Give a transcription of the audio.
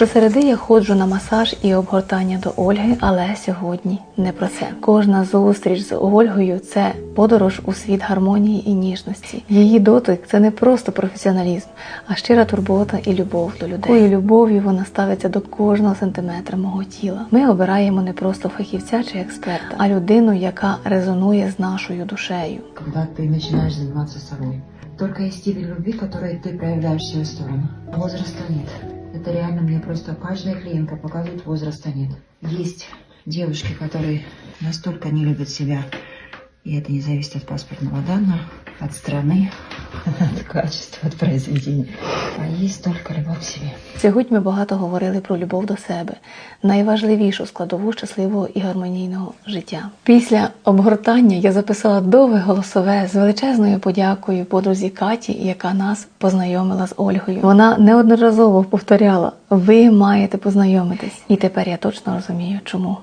Щосереди я ходжу на масаж і обгортання до Ольги, але сьогодні не про це. Кожна зустріч з Ольгою це подорож у світ гармонії і ніжності. Її дотик це не просто професіоналізм, а щира турбота і любов до людей. Такою любов'ю вона ставиться до кожного сантиметра мого тіла. Ми обираємо не просто фахівця чи експерта, а людину, яка резонує з нашою душею. когда ты начинаешь заниматься собой. Только есть стиль любви, который ты проявляешь в свою сторону. Возраста нет. Это реально мне просто каждая клиентка показывает, возраста нет. Есть девушки, которые настолько не любят себя, и это не зависит от паспортного данного, от страны, от качества, от произведения. А есть только любовь к себе. Сьогодні ми багато говорили про любов до себе, найважливішу складову щасливого і гармонійного життя. Після обгортання я записала довге голосове з величезною подякою подрузі Каті, яка нас познайомила з Ольгою. Вона неодноразово повторяла: ви маєте познайомитись. І тепер я точно розумію, чому.